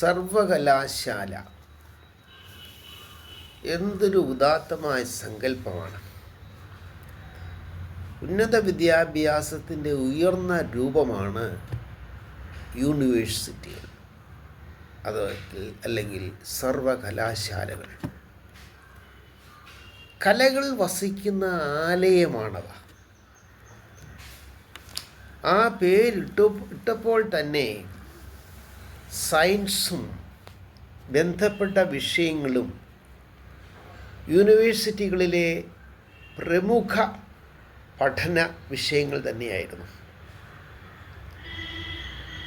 സർവകലാശാല എന്തൊരു ഉദാത്തമായ സങ്കല്പമാണ്. ഉന്നത വിദ്യാഭ്യാസത്തിന്റെ ഉയർന്ന രൂപമാണ് യൂണിവേഴ്സിറ്റികൾ അത് അല്ലെങ്കിൽ സർവകലാശാലകൾ. കലകൾ വസിക്കുന്ന ആലയമാണവ. ആ പേരിട്ടു ഇട്ടപ്പോൾ തന്നെ സയൻസും ബന്ധപ്പെട്ട വിഷയങ്ങളും യൂണിവേഴ്സിറ്റികളിലെ പ്രമുഖ പഠന വിഷയങ്ങൾ തന്നെയായിരുന്നു.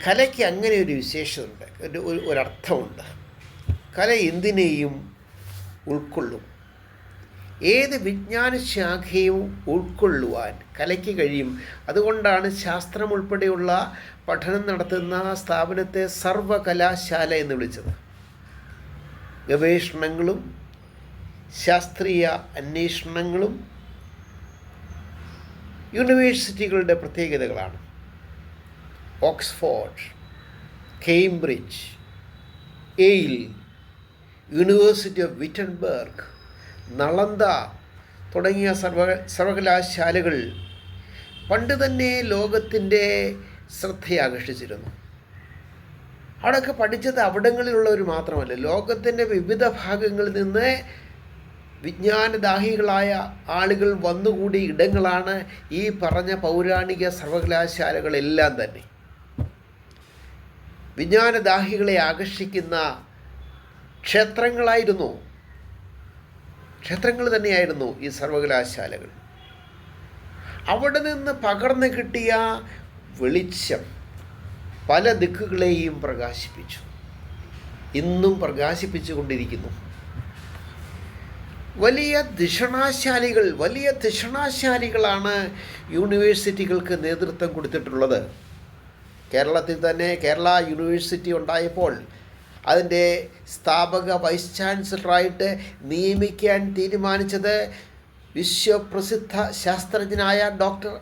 കലയ്ക്ക് അങ്ങനെ ഒരു വിശേഷമുണ്ട്. ഒരു ഒരു- ഒരർത്ഥമുണ്ട്. കല എന്തിനേയും ഉൾക്കൊള്ളും. ഏത് വിജ്ഞാന ശാഖയും ഉൾക്കൊള്ളുവാൻ കലയ്ക്ക് കഴിയും. അതുകൊണ്ടാണ് ശാസ്ത്രം ഉൾപ്പെടെയുള്ള പഠനം നടത്തുന്ന സ്ഥാപനത്തെ സർവകലാശാല എന്ന് വിളിച്ചത്. ഗവേഷണങ്ങളും ശാസ്ത്രീയ അന്വേഷണങ്ങളും യൂണിവേഴ്സിറ്റികളുടെ പ്രത്യേകതകളാണ്. Oxford Cambridge Yale university of Wittenberg Nalanda തുടങ്ങിയ സർവ സർവകലാശാലകൾ പണ്ട് തന്നെ ലോകത്തിന്റെ ശ്രദ്ധയാകർഷിച്ചിരുന്നു. അവിടെയൊക്കെ പഠിച്ചത് അവിടങ്ങളിലുള്ളവർ മാത്രമല്ല ലോകത്തിന്റെ വിവിധ ഭാഗങ്ങളിൽ നിന്ന് വിജ്ഞാനദാഹികളായ ആളുകൾ വന്നുകൂടി ഇടങ്ങളാണ് ഈ പറഞ്ഞ പൗരാണിക സർവകലാശാലകളെല്ലാം തന്നെ. വിജ്ഞാനദാഹികളെ ആകർഷിക്കുന്ന ക്ഷേത്രങ്ങളായിരുന്നു ക്ഷേത്രങ്ങൾ തന്നെയായിരുന്നു ഈ സർവകലാശാലകൾ. അവിടെ നിന്ന് പകർന്നു കിട്ടിയ വെളിച്ചം പല ദിക്കുകളെയും പ്രകാശിപ്പിച്ചു. ഇന്നും പ്രകാശിപ്പിച്ചുകൊണ്ടിരിക്കുന്നു. വലിയ ധിഷണാശാലികൾ വലിയ ധിഷണാശാലികളാണ് യൂണിവേഴ്സിറ്റികൾക്ക് നേതൃത്വം കൊടുത്തിട്ടുള്ളത്. കേരളത്തിൽ തന്നെ കേരള യൂണിവേഴ്സിറ്റി ഉണ്ടായപ്പോൾ അതിന്റെ സ്ഥാപക വൈസ് ചാൻസലറായിട്ട് നിയമിക്കാൻ തീരുമാനിച്ചത് വിശ്വപ്രസിദ്ധ ശാസ്ത്രജ്ഞനായ ഡോക്ടർ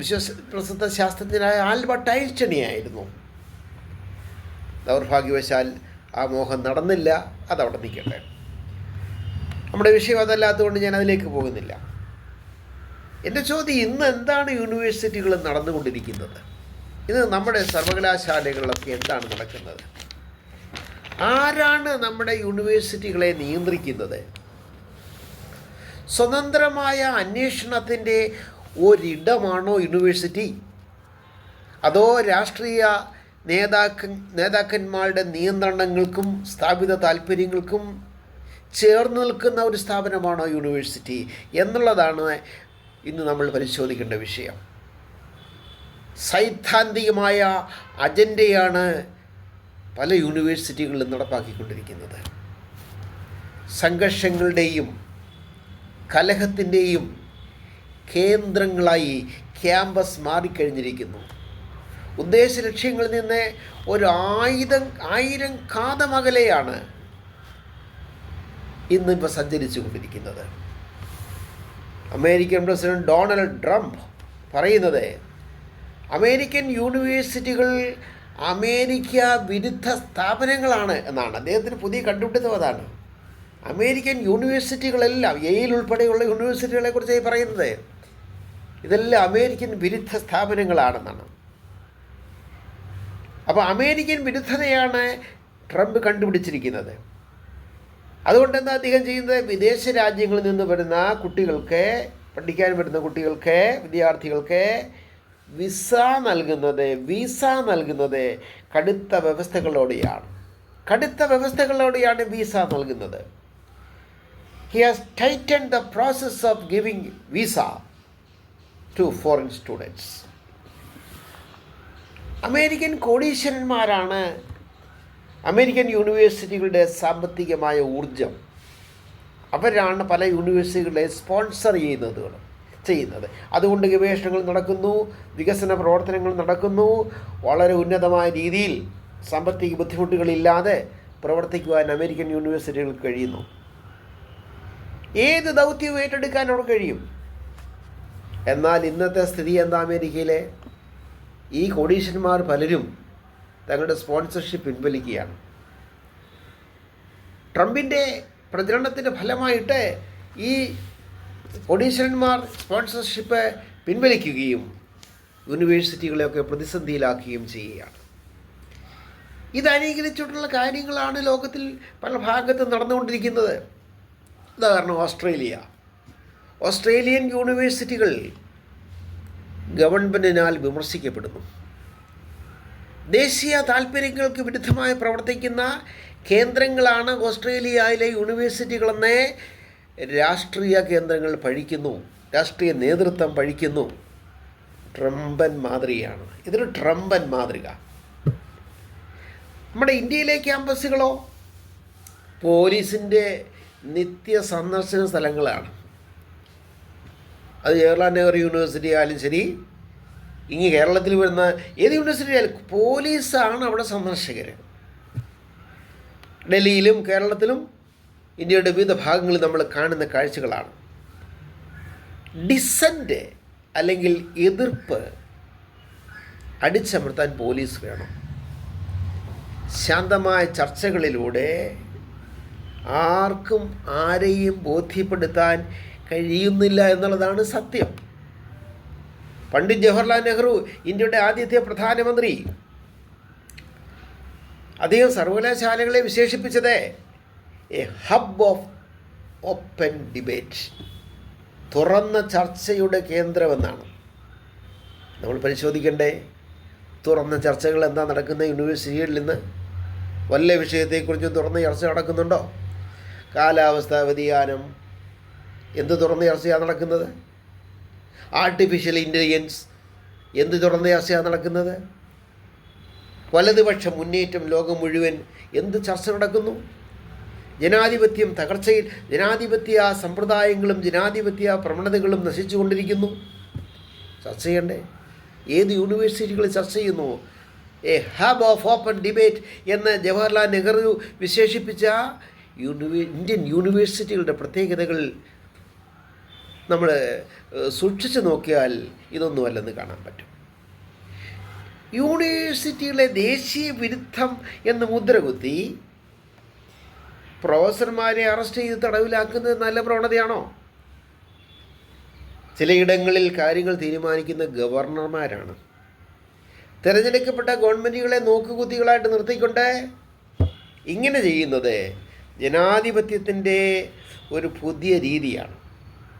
വിശ്വപ്രസിദ്ധ ശാസ്ത്രജ്ഞനായ ആൽബർട്ട് ഐൻസ്റ്റണിയായിരുന്നു ദൗർഭാഗ്യവശാൽ ആ മോഹം നടന്നില്ല അതവിടെ നിൽക്കട്ടെ. നമ്മുടെ വിഷയം അതല്ലാത്തതുകൊണ്ട് ഞാൻ അതിലേക്ക് പോകുന്നില്ല. എന്റെ ചോദ്യം ഇന്ന് എന്താണ് യൂണിവേഴ്സിറ്റികൾ നടന്നുകൊണ്ടിരിക്കുന്നത്? ഇന്ന് നമ്മുടെ സർവകലാശാലകളിലൊക്കെ എന്താണ് നടക്കുന്നത്? ആരാണ് നമ്മുടെ യൂണിവേഴ്സിറ്റികളെ നിയന്ത്രിക്കുന്നത്? സ്വതന്ത്രമായ അന്വേഷണത്തിന്റെ ഒരിടമാണോ യൂണിവേഴ്സിറ്റി? അതോ രാഷ്ട്രീയ നേതാക്ക നേതാക്കന്മാരുടെ നിയന്ത്രണങ്ങൾക്കും സ്ഥാപിത താല്പര്യങ്ങൾക്കും ചേർന്ന് നിൽക്കുന്ന ഒരു സ്ഥാപനമാണോ യൂണിവേഴ്സിറ്റി? എന്നുള്ളതാണ് ഇന്ന് നമ്മൾ പരിശോധിക്കേണ്ട വിഷയം. സൈദ്ധാന്തികമായ അജണ്ടയാണ് പല യൂണിവേഴ്സിറ്റികളിലും നടപ്പാക്കിക്കൊണ്ടിരിക്കുന്നത്. സംഘർഷങ്ങളുടെയും കലഹത്തിന്റെയും കേന്ദ്രങ്ങളായി ക്യാമ്പസ് മാറിക്കഴിഞ്ഞിരിക്കുന്നു. ഉദ്ദേശ ലക്ഷ്യങ്ങളിൽ നിന്ന് ഒരു ആയുധം ആയിരം കാതമകലെയാണ് ഇന്നിപ്പോൾ സഞ്ചരിച്ചു കൊണ്ടിരിക്കുന്നത് അമേരിക്കൻ പ്രസിഡന്റ് ഡൊണാൾഡ് ട്രംപ് പറയുന്നത് അമേരിക്കൻ യൂണിവേഴ്സിറ്റികൾ അമേരിക്ക വിരുദ്ധ സ്ഥാപനങ്ങളാണ് എന്നാണ്. അദ്ദേഹത്തിന് പുതിയ കണ്ടുപിടുത്തം അതാണ്. അമേരിക്കൻ യൂണിവേഴ്സിറ്റികളെല്ലാം എയിൽ ഉൾപ്പെടെയുള്ള യൂണിവേഴ്സിറ്റികളെ കുറിച്ച് പറയുന്നത്. ഇതെല്ലാം അമേരിക്കൻ വിരുദ്ധ സ്ഥാപനങ്ങളാണെന്നാണ്. അപ്പോൾ അമേരിക്കൻ വിരുദ്ധതയാണ് ട്രംപ് കണ്ടുപിടിച്ചിരിക്കുന്നത്. അതുകൊണ്ട് എന്താ അദ്ദേഹം ചെയ്യുന്നത്? വിദേശ രാജ്യങ്ങളിൽ നിന്ന് വരുന്ന കുട്ടികൾക്ക് പഠിക്കാൻ വരുന്ന കുട്ടികൾക്ക് വിദ്യാർത്ഥികൾക്ക് വിസ നൽകുന്നത് വിസ നൽകുന്നത് കടുത്ത വ്യവസ്ഥകളോടെയാണ്. കടുത്ത വ്യവസ്ഥകളോടെയാണ് വിസ നൽകുന്നത്. He has tighten the process of giving visa to foreign students American കോടീശ്വരന്മാരാണ് American യൂണിവേഴ്സിറ്റികളുടെ സാമ്പത്തികമായ ഊർജം അവരാണ് പല യൂണിവേഴ്സിറ്റികളെ സ്പോൺസർ ചെയ്യുന്നത് ചെയ്യുന്നത്. അതുകൊണ്ട് ഗവേഷണങ്ങൾ നടക്കുന്നു വികസന പ്രവർത്തനങ്ങൾ നടക്കുന്നു. വളരെ ഉന്നതമായ രീതിയിൽ സാമ്പത്തിക ബുദ്ധിമുട്ടുകളില്ലാതെ പ്രവർത്തിക്കുവാൻ അമേരിക്കൻ യൂണിവേഴ്സിറ്റികൾ കഴിയുന്നു. ഏത് ദൗത്യവും ഏറ്റെടുക്കാൻ അവർ കഴിയും. എന്നാൽ ഇന്നത്തെ സ്ഥിതി എന്താ അമേരിക്കയിലെ? ഈ കോടീശ്വരന്മാർ പലരും തങ്ങളുടെ സ്പോൺസർഷിപ്പ് പിൻവലിക്കുകയാണ്. ട്രംപിന്റെ പ്രചരണത്തിന്റെ ഫലമായിട്ട് ഈ ഒഡീഷന്മാർ സ്പോൺസർഷിപ്പ് പിൻവലിക്കുകയും യൂണിവേഴ്സിറ്റികളെയൊക്കെ പ്രതിസന്ധിയിലാക്കുകയും ചെയ്യുകയാണ്. ഇത് അനുകരിച്ചിട്ടുള്ള കാര്യങ്ങളാണ് ലോകത്തിൽ പല ഭാഗത്തും നടന്നുകൊണ്ടിരിക്കുന്നത്. ഉദാഹരണം ഓസ്ട്രേലിയ. ഓസ്ട്രേലിയൻ യൂണിവേഴ്സിറ്റികൾ ഗവൺമെന്റിനാൽ വിമർശിക്കപ്പെടുന്നു. ദേശീയ താൽപ്പര്യങ്ങൾക്ക് വിരുദ്ധമായി പ്രവർത്തിക്കുന്ന കേന്ദ്രങ്ങളാണ് ഓസ്ട്രേലിയയിലെ യൂണിവേഴ്സിറ്റികളെന്ന് രാഷ്ട്രീയ കേന്ദ്രങ്ങൾ പഴിക്കുന്നു രാഷ്ട്രീയ നേതൃത്വം പഴിക്കുന്നു. ട്രംപൻ മാതൃകയാണ്. ഇതൊരു ട്രംപൻ മാതൃക. നമ്മുടെ ഇന്ത്യയിലെ ക്യാമ്പസുകളോ പോലീസിന്റെ നിത്യ സന്ദർശന സ്ഥലങ്ങളാണ്. അത് ജവഹർലാൽ നെഹ്റു യൂണിവേഴ്സിറ്റി ആയാലും ശരി ഇങ്ങ് കേരളത്തിൽ വരുന്ന ഏത് യൂണിവേഴ്സിറ്റി ആയാലും പോലീസാണ് അവിടെ സന്ദർശകർ. ഡൽഹിയിലും കേരളത്തിലും ഇന്ത്യയുടെ വിവിധ ഭാഗങ്ങളിൽ നമ്മൾ കാണുന്ന കാഴ്ചകളാണ്. ഡിസന്റ് അല്ലെങ്കിൽ എതിർപ്പ് അടിച്ചമർത്താൻ പോലീസ് വേണം. ശാന്തമായ ചർച്ചകളിലൂടെ ആർക്കും ആരെയും ബോധ്യപ്പെടുത്താൻ കഴിയുന്നില്ല എന്നുള്ളതാണ് സത്യം. പണ്ഡിറ്റ് ജവഹർലാൽ നെഹ്റു ഇന്ത്യയുടെ ആദ്യത്തെ പ്രധാനമന്ത്രി. അദ്ദേഹം സർവകലാശാലകളെ വിശേഷിപ്പിച്ചത് a hub of open debate തുറന്ന ചർച്ചയുടെ കേന്ദ്രമെന്നാണ്. നമ്മൾ പരിശോധിക്കേണ്ടേ? തുറന്ന ചർച്ചകൾ എന്താ നടക്കുന്ന യൂണിവേഴ്സിറ്റികളിൽ നിന്ന് വല്ല വിഷയത്തെക്കുറിച്ചും തുറന്ന ചർച്ച നടക്കുന്നുണ്ടോ? കാലാവസ്ഥാ വ്യതിയാനം. എന്ത് തുറന്ന ചർച്ചയാണ് നടക്കുന്നത്? ആർട്ടിഫിഷ്യൽ ഇന്റലിജൻസ് എന്ത് തുറന്ന ചർച്ചയാണ് നടക്കുന്നത്? വലതുപക്ഷ മുന്നേറ്റം ലോകം മുഴുവൻ എന്ത് ചർച്ച നടക്കുന്നു? ജനാധിപത്യം തകർച്ചയിൽ ജനാധിപത്യ സമ്പ്രദായങ്ങളും ജനാധിപത്യ പ്രവണതകളും നശിച്ചുകൊണ്ടിരിക്കുന്നു ചർച്ച ചെയ്യണ്ടേ? ഏത് യൂണിവേഴ്സിറ്റികൾ ചർച്ച ചെയ്യുന്നു? A hub of open debate എന്ന് ജവഹർലാൽ നെഹ്റു വിശേഷിപ്പിച്ച യൂണിവേ ഇന്ത്യൻ യൂണിവേഴ്സിറ്റികളുടെ പ്രത്യേകതകൾ നമ്മൾ സൂക്ഷിച്ചു നോക്കിയാൽ ഇതൊന്നുമല്ലെന്ന് കാണാൻ പറ്റും. യൂണിവേഴ്സിറ്റികളെ ദേശീയ വിരുദ്ധം എന്ന് മുദ്രകുത്തി പ്രൊഫസർമാരെ അറസ്റ്റ് ചെയ്ത് തടവിലാക്കുന്നത് നല്ല പ്രവണതയാണോ? ചിലയിടങ്ങളിൽ കാര്യങ്ങൾ തീരുമാനിക്കുന്ന ഗവർണർമാരാണ്. തിരഞ്ഞെടുക്കപ്പെട്ട ഗവൺമെന്റുകളെ നോക്കുകുത്തികളായിട്ട് നിർത്തിക്കൊണ്ട് ഇങ്ങനെ ചെയ്യുന്നത് ജനാധിപത്യത്തിന്റെ ഒരു പുതിയ രീതിയാണ്.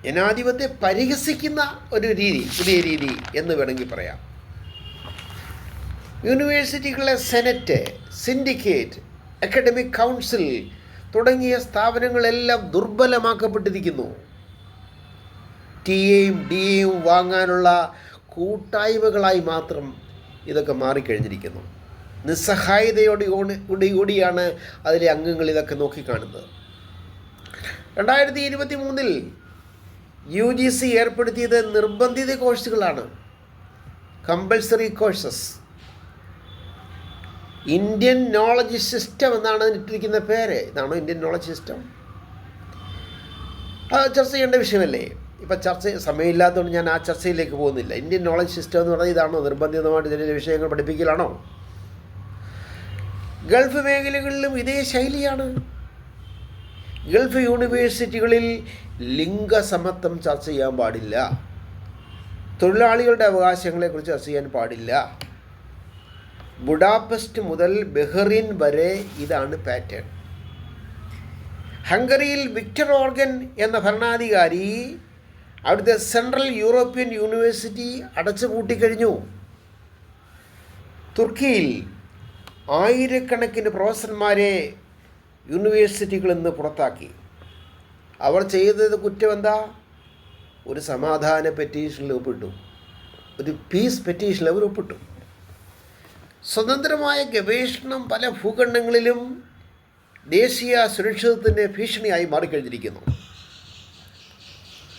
ജനാധിപത്യം പരിഹസിക്കുന്ന ഒരു രീതി പുതിയ രീതി എന്ന് വേണമെങ്കിൽ പറയാം. യൂണിവേഴ്സിറ്റികളിലെ സെനറ്റ് സിൻഡിക്കേറ്റ് അക്കാഡമിക് കൗൺസിൽ തുടങ്ങിയ സ്ഥാപനങ്ങളെല്ലാം ദുർബലമാക്കപ്പെട്ടിരിക്കുന്നു. ടി എയും ഡി എയും വാങ്ങാനുള്ള കൂട്ടായ്മകളായി മാത്രം ഇതൊക്കെ മാറിക്കഴിഞ്ഞിരിക്കുന്നു. നിസ്സഹായതയോടെ കൂടിയാണ് അതിലെ അംഗങ്ങൾ ഇതൊക്കെ നോക്കിക്കാണുന്നത്. രണ്ടായിരത്തി ഇരുപത്തി മൂന്നിൽ യു ജി സി ഏർപ്പെടുത്തിയത് നിർബന്ധിത കോഴ്സുകളാണ്. Compulsory courses. Indian knowledge system എന്നാണ് ഇട്ടിരിക്കുന്ന പേര്. ഇതാണോ ഇന്ത്യൻ നോളജ് സിസ്റ്റം അത് ചർച്ച ചെയ്യേണ്ട വിഷയമല്ലേ? ഇപ്പം ചർച്ച സമയമില്ലാത്തതുകൊണ്ട് ഞാൻ ആ ചർച്ചയിലേക്ക് പോകുന്നില്ല. ഇന്ത്യൻ നോളജ് സിസ്റ്റം എന്ന് പറഞ്ഞാൽ ഇതാണോ? നിർബന്ധിതമായിട്ട് ചില വിഷയങ്ങൾ പഠിപ്പിക്കലാണോ? ഗൾഫ് മേഖലകളിലും ഇതേ ശൈലിയാണ്. ഗൾഫ് യൂണിവേഴ്സിറ്റികളിൽ ലിംഗസമത്വം ചർച്ച ചെയ്യാൻ പാടില്ല. തൊഴിലാളികളുടെ അവകാശങ്ങളെക്കുറിച്ച് ചർച്ച ചെയ്യാൻ പാടില്ല. ബുഡാപെസ്റ്റ് മുതൽ ബെഹറിൻ വരെ ഇതാണ് പാറ്റേൺ. ഹംഗറിയിൽ വിക്ടർ ഓർഗൻ എന്ന ഭരണാധികാരി അവിടുത്തെ സെൻട്രൽ യൂറോപ്യൻ യൂണിവേഴ്സിറ്റി അടച്ചു പൂട്ടിക്കഴിഞ്ഞു തുർക്കിയിൽ ആയിരക്കണക്കിന് പ്രൊഫസർമാരെ യൂണിവേഴ്സിറ്റികളിൽ നിന്ന് പുറത്താക്കി. അവർ ചെയ്തത് കുറ്റം എന്താ? ഒരു സമാധാന പെറ്റീഷനിൽ ഒപ്പിട്ടു. ഒരു പീസ് പെറ്റീഷനിൽ അവർ ഒപ്പിട്ടു. സ്വതന്ത്രമായ ഗവേഷണം പല ഭൂഖണ്ഡങ്ങളിലും ദേശീയ സുരക്ഷിതത്വത്തിന്റെ ഭീഷണിയായി മാറിക്കഴിഞ്ഞിരിക്കുന്നു.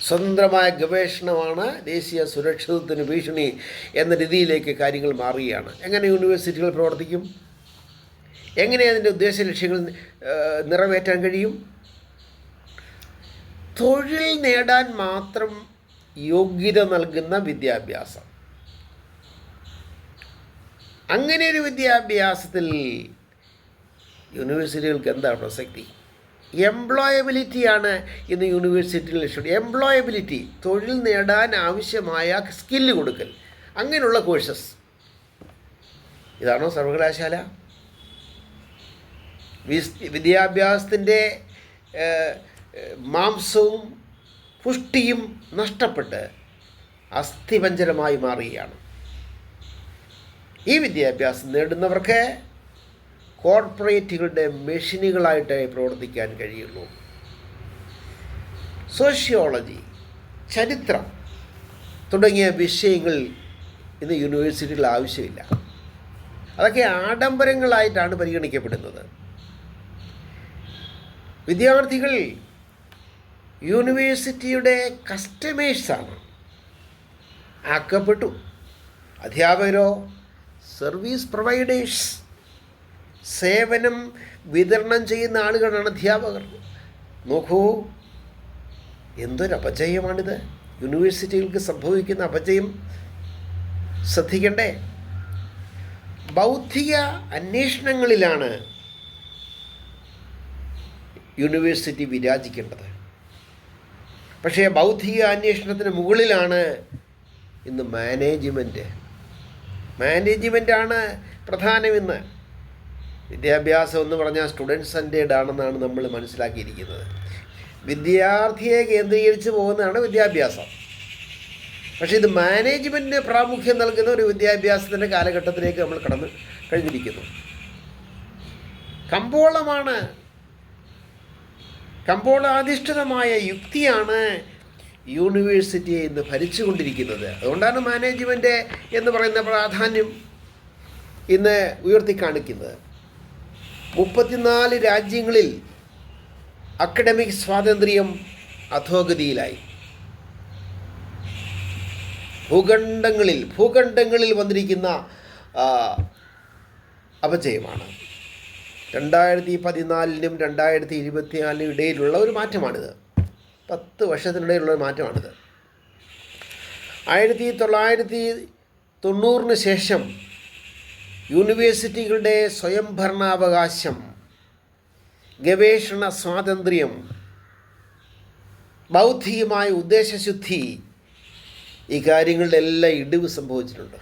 സ്വതന്ത്രമായ ഗവേഷണമാണ് ദേശീയ സുരക്ഷിതത്വത്തിന് ഭീഷണി എന്ന രീതിയിലേക്ക് കാര്യങ്ങൾ മാറുകയാണ്. എങ്ങനെ യൂണിവേഴ്സിറ്റികൾ പ്രവർത്തിക്കും? എങ്ങനെ അതിന്റെ ഉദ്ദേശ ലക്ഷ്യങ്ങൾ നിറവേറ്റാൻ കഴിയും? തൊഴിൽ നേടാൻ മാത്രം യോഗ്യത നൽകുന്ന വിദ്യാഭ്യാസം. അങ്ങനെ ഒരു വിദ്യാഭ്യാസത്തിൽ യൂണിവേഴ്സിറ്റികൾക്ക് എന്താണ് പ്രസക്തി? എംപ്ലോയബിലിറ്റിയാണ് ഇന്ന് യൂണിവേഴ്സിറ്റിയിൽ ലക്ഷ്യം. എംപ്ലോയബിലിറ്റി തൊഴിൽ നേടാൻ ആവശ്യമായ സ്കില്ല് കൊടുക്കൽ. അങ്ങനെയുള്ള കോഴ്സസ് ഇതാണോ സർവകലാശാല? വിദ്യാഭ്യാസത്തിന്റെ മാംസവും പുഷ്ടിയും നഷ്ടപ്പെട്ട് അസ്ഥിപഞ്ചരമായി മാറുകയാണ്. ഈ വിദ്യാഭ്യാസം നേടുന്നവർക്ക് കോർപ്പറേറ്റുകളുടെ മെഷീനുകളായിട്ടേ പ്രവർത്തിക്കാൻ കഴിയുള്ളൂ. സോഷ്യോളജി ചരിത്രം തുടങ്ങിയ വിഷയങ്ങൾ ഇന്ന് യൂണിവേഴ്സിറ്റികൾ ആവശ്യമില്ല. അതൊക്കെ ആഡംബരങ്ങളായിട്ടാണ് പരിഗണിക്കപ്പെടുന്നത്. വിദ്യാർത്ഥികൾ യൂണിവേഴ്സിറ്റിയുടെ കസ്റ്റമേഴ്സാണ്. ആക്കപ്പെട്ടു. അധ്യാപകരോ സർവീസ് പ്രൊവൈഡേഴ്സ് സേവനം വിതരണം ചെയ്യുന്ന ആളുകളാണ് അധ്യാപകർ. നോക്കൂ എന്തൊരു അപജയമാണിത് യൂണിവേഴ്സിറ്റികൾക്ക് സംഭവിക്കുന്ന അപജയം ശ്രദ്ധിക്കണ്ടേ? ബൗദ്ധിക അന്വേഷണങ്ങളിലാണ് യൂണിവേഴ്സിറ്റി വിരാജിക്കേണ്ടത്. പക്ഷേ ബൗദ്ധിക അന്വേഷണത്തിന് മുകളിലാണ് ഇന്ന് മാനേജ്മെന്റ് മാനേജ്മെന്റാണ് പ്രധാനം ഇന്ന് വിദ്യാഭ്യാസം എന്ന് പറഞ്ഞാൽ സ്റ്റുഡന്റ് സെന്റേഡ് ആണെന്നാണ് നമ്മൾ മനസ്സിലാക്കിയിരിക്കുന്നത്. വിദ്യാർത്ഥിയെ കേന്ദ്രീകരിച്ച് പോകുന്നതാണ് വിദ്യാഭ്യാസം. പക്ഷേ ഇത് മാനേജ്മെന്റിന് പ്രാമുഖ്യം നൽകുന്ന ഒരു വിദ്യാഭ്യാസത്തിന്റെ കാലഘട്ടത്തിലേക്ക് നമ്മൾ കടന്ന് കഴിഞ്ഞിരിക്കുന്നു. കമ്പോളമാണ്. കമ്പോളാധിഷ്ഠിതമായ യുക്തിയാണ് യൂണിവേഴ്സിറ്റിയെ ഇന്ന് ഭരിച്ചുകൊണ്ടിരിക്കുന്നത്. അതുകൊണ്ടാണ് മാനേജ്മെന്റ് എന്ന് പറയുന്ന പ്രാധാന്യം ഇന്ന് ഉയർത്തി കാണിക്കുന്നത്. മുപ്പത്തിനാല് രാജ്യങ്ങളിൽ അക്കഡമിക് സ്വാതന്ത്ര്യം അധോഗതിയിലായി. ഭൂഖണ്ഡങ്ങളിൽ ഭൂഖണ്ഡങ്ങളിൽ വന്നിരിക്കുന്ന അപജയമാണ്. രണ്ടായിരത്തി പതിനാലിനും രണ്ടായിരത്തി ഇരുപത്തിനാലിനും ഇടയിലുള്ള ഒരു മാറ്റമാണിത്. പത്ത് വർഷത്തിനിടയിലുള്ള മാറ്റമാണിത്. ആയിരത്തി തൊള്ളായിരത്തി തൊണ്ണൂറിന് ശേഷം യൂണിവേഴ്സിറ്റികളുടെ സ്വയംഭരണാവകാശം ഗവേഷണ സ്വാതന്ത്ര്യം ബൗദ്ധികമായ ഉദ്ദേശശുദ്ധി ഈ കാര്യങ്ങളുടെ എല്ലാം ഇടിവ് സംഭവിച്ചിട്ടുണ്ട്.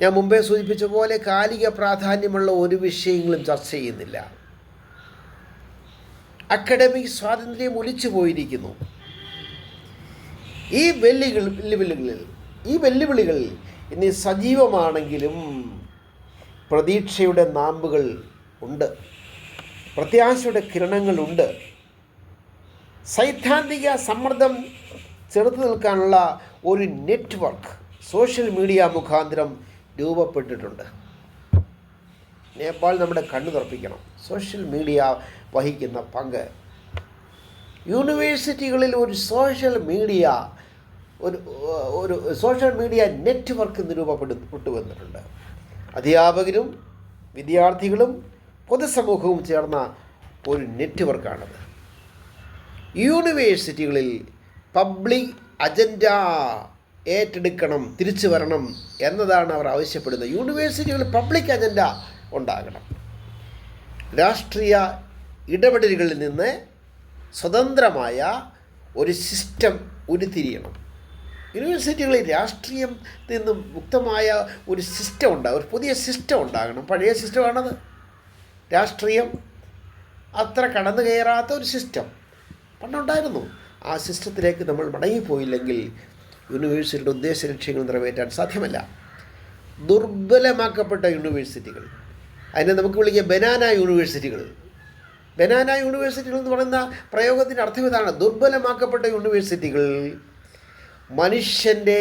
ഞാൻ മുമ്പേ സൂചിപ്പിച്ച പോലെ കാലിക പ്രാധാന്യമുള്ള ഒരു വിഷയങ്ങളും ചർച്ച ചെയ്യുന്നില്ല. അക്കാഡമിക് സ്വാതന്ത്ര്യം ഒലിച്ചു പോയിരിക്കുന്നു. ഈ വെല്ലുകൾ വെല്ലുവിളികളിൽ ഈ വെല്ലുവിളികളിൽ ഇനി സജീവമാണെങ്കിലും പ്രതീക്ഷയുടെ നാമ്പുകൾ ഉണ്ട്. പ്രത്യാശയുടെ കിരണങ്ങളുണ്ട് സൈദ്ധാന്തിക സമ്മർദ്ദം ചെറുത്തു നിൽക്കാനുള്ള ഒരു നെറ്റ്വർക്ക് സോഷ്യൽ മീഡിയ മുഖാന്തരം രൂപപ്പെട്ടിട്ടുണ്ട്. നേപ്പാൾ നമ്മുടെ കണ്ണു തുറപ്പിക്കണം. സോഷ്യൽ മീഡിയ വഹിക്കുന്ന പങ്ക്. യൂണിവേഴ്സിറ്റികളിൽ ഒരു സോഷ്യൽ മീഡിയ ഒരു ഒരു സോഷ്യൽ മീഡിയ നെറ്റ്വർക്ക് നിരൂപപ്പെട്ടു വന്നിട്ടുണ്ട്. അധ്യാപകരും വിദ്യാർത്ഥികളും പൊതുസമൂഹവും ചേർന്ന ഒരു നെറ്റ്വർക്കാണത്. യൂണിവേഴ്സിറ്റികളിൽ പബ്ലിക് അജണ്ട ഏറ്റെടുക്കണം തിരിച്ചു വരണം എന്നതാണ് അവർ ആവശ്യപ്പെടുന്നത്. യൂണിവേഴ്സിറ്റികളിൽ പബ്ലിക് അജണ്ട ഉണ്ടാകണം. രാഷ്ട്രീയ ഇടപെടലുകളിൽ നിന്ന് സ്വതന്ത്രമായ ഒരു സിസ്റ്റം ഉരുത്തിരിയണം. യൂണിവേഴ്സിറ്റികളിൽ രാഷ്ട്രീയം നിന്നും മുക്തമായ ഒരു സിസ്റ്റം ഉണ്ടാകും ഒരു പുതിയ സിസ്റ്റം ഉണ്ടാകണം. പഴയ സിസ്റ്റമാണത് രാഷ്ട്രീയം അത്ര കടന്നു കയറാത്ത ഒരു സിസ്റ്റം പണ്ടുണ്ടായിരുന്നു. ആ സിസ്റ്റത്തിലേക്ക് നമ്മൾ മടങ്ങിപ്പോയില്ലെങ്കിൽ യൂണിവേഴ്സിറ്റിയുടെ ഉദ്ദേശ ലക്ഷ്യങ്ങൾ നിറവേറ്റാൻ സാധ്യമല്ല. ദുർബലമാക്കപ്പെട്ട യൂണിവേഴ്സിറ്റികൾ അതിനെ നമുക്ക് വിളിക്കാം ബനാന യൂണിവേഴ്സിറ്റികൾ. ബനാന യൂണിവേഴ്സിറ്റികൾ എന്ന് പറയുന്ന പ്രയോഗത്തിന്റെ അർത്ഥം ഇതാണ്. ദുർബലമാക്കപ്പെട്ട യൂണിവേഴ്സിറ്റികൾ മനുഷ്യന്റെ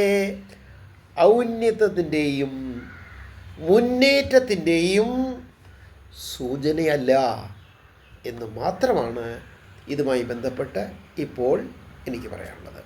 ഔന്നത്യത്തിന്റെയും മുന്നേറ്റത്തിന്റെയും സൂചനയല്ല എന്ന് മാത്രമാണ് ഇതുമായി ബന്ധപ്പെട്ട് ഇപ്പോൾ എനിക്ക് പറയാനുള്ളത്.